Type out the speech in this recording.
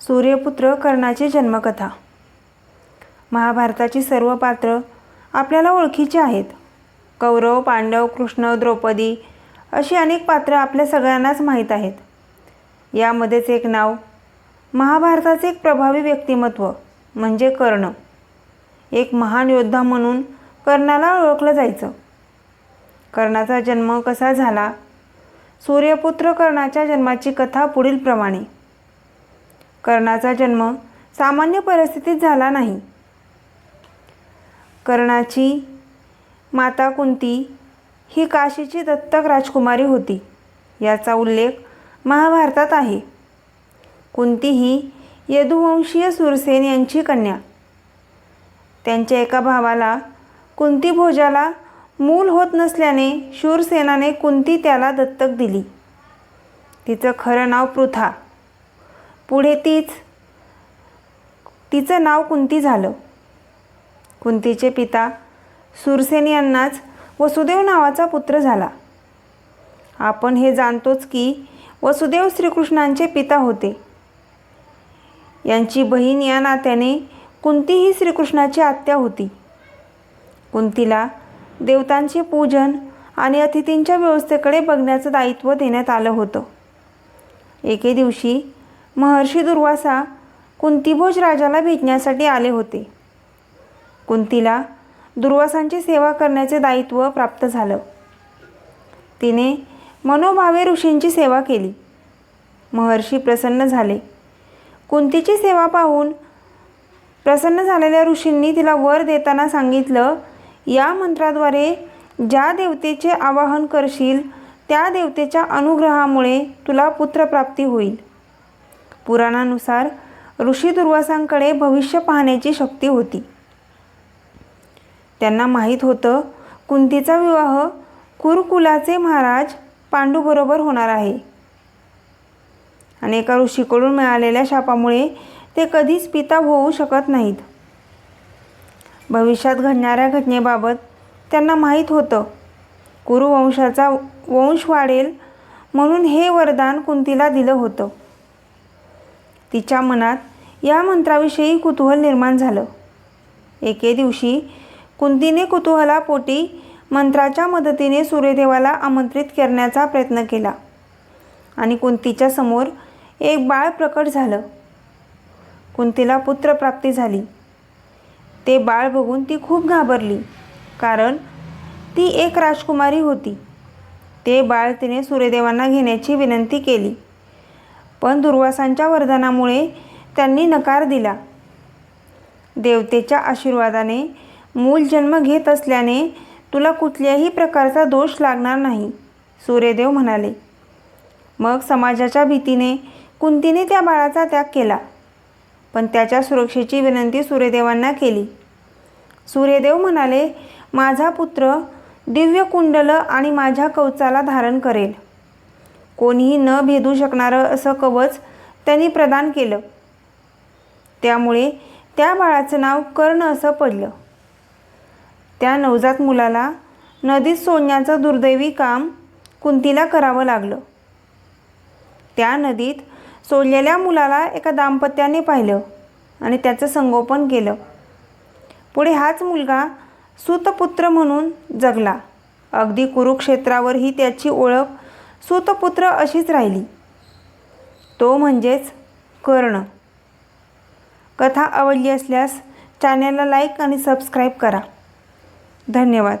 सूर्यपुत्र कर्णाची जन्मकथा. महाभारताची सर्व पात्र आपल्याला ओळखीची आहेत. कौरव पांडव कृष्ण द्रौपदी अशी अनेक पात्रं आपल्या सगळ्यांनाच माहीत आहेत. यामध्येच एक नाव महाभारताचे एक प्रभावी व्यक्तिमत्व म्हणजे कर्ण. एक महान योद्धा म्हणून कर्णाला ओळखलं जायचं. कर्णाचा जन्म कसा झाला? सूर्यपुत्र कर्णाच्या जन्माची कथा पुढीलप्रमाणे. कर्णाचा जन्म सामान्य परिस्थितीत झाला नाही. कर्णाची माता कुंती ही काशीची दत्तक राजकुमारी होती याचा उल्लेख महाभारतात आहे. कुंती ही यदुवंशीय सुरसेन यांची कन्या. त्यांच्या एका भावाला कुंती भोजाला मूल होत नसल्याने शूरसेनाने कुंती त्याला दत्तक दिली. तिचं खरं नाव पृथा. पुढे तीच. तिचं नाव कुंती झालं. कुंतीचे पिता सुरसेन यांनाच वसुदेव नावाचा पुत्र झाला. आपण हे जाणतोच की वसुदेव श्रीकृष्णांचे पिता होते. यांची बहीण या नात्याने कुंती ही श्रीकृष्णाची आत्या होती. कुंतीला देवतांचे पूजन आणि अतिथींच्या व्यवस्थेकडे बघण्याचं दायित्व देण्यात आलं होतं. एके दिवशी महर्षी दुर्वासा कुंतीभोज राजाला भेटण्यासाठी आले होते. कुंतीला दुर्वासांची सेवा करण्याचे दायित्व प्राप्त झालं. तिने मनोभावे ऋषींची सेवा केली. महर्षी प्रसन्न झाले. कुंतीची सेवा पाहून प्रसन्न झालेल्या ऋषींनी तिला वर देताना सांगितलं या मंत्राद्वारे ज्या देवतेचे आवाहन करशील त्या देवतेच्या अनुग्रहामुळे तुला पुत्रप्राप्ती होईल. पुराणानुसार ऋषी दुर्वासांकडे भविष्य पाहण्याची शक्ती होती. त्यांना माहीत होतं कुंतीचा विवाह कुरुकुलाचे महाराज पांडूबरोबर होणार आहे. आणि एका ऋषीकडून मिळालेल्या शापामुळे ते कधीच पिता होऊ शकत नाहीत. भविष्यात घडणाऱ्या घटनेबाबत त्यांना माहीत होतं. कुरुवंशाचा वंश वाढेल म्हणून हे वरदान कुंतीला दिलं होतं. तिच्या मनात या मंत्राविषयी कुतूहल निर्माण झालं. एके दिवशी कुंतीने कुतूहलापोटी मंत्राच्या मदतीने सूर्यदेवाला आमंत्रित करण्याचा प्रयत्न केला आणि कुंतीच्या समोर एक बाळ प्रकट झालं. कुंतीला पुत्रप्राप्ती झाली. ते बाळ बघून ती खूप घाबरली कारण ती एक राजकुमारी होती. ते बाळ तिने सूर्यदेवांना घेण्याची विनंती केली. पण दुर्वासांच्या वरदानामुळे त्यांनी नकार दिला. देवतेच्या आशीर्वादाने मूल जन्म घेत असल्याने तुला कुठल्याही प्रकारचा दोष लागणार नाही सूर्यदेव म्हणाले. मग समाजाच्या भीतीने कुंतीने त्या बाळाचा त्याग केला पण त्याच्या सुरक्षेची विनंती सूर्यदेवांना केली. सूर्यदेव म्हणाले माझा पुत्र दिव्य कुंडल आणि माझ्या कवचाला धारण करेल. कोणीही न भेदू शकणारं असं कवच त्यांनी प्रदान केलं. त्यामुळे त्या बाळाचं नाव कर्ण असं पडलं. त्या नवजात मुलाला नदीत सोडण्याचं दुर्दैवी काम कुंतीला करावं लागलं. त्या नदीत सोडलेल्या मुलाला एका दाम्पत्याने पाहिलं आणि त्याचं संगोपन केलं. पुढे हाच मुलगा सुतपुत्र म्हणून जगला. अगदी कुरुक्षेत्रावरही त्याची ओळख सुतपुत्र अशीच राहिली. तो म्हणजेच कर्ण. कथा आवडली असल्यास चॅनलला लाईक आणि सबस्क्राईब करा. धन्यवाद.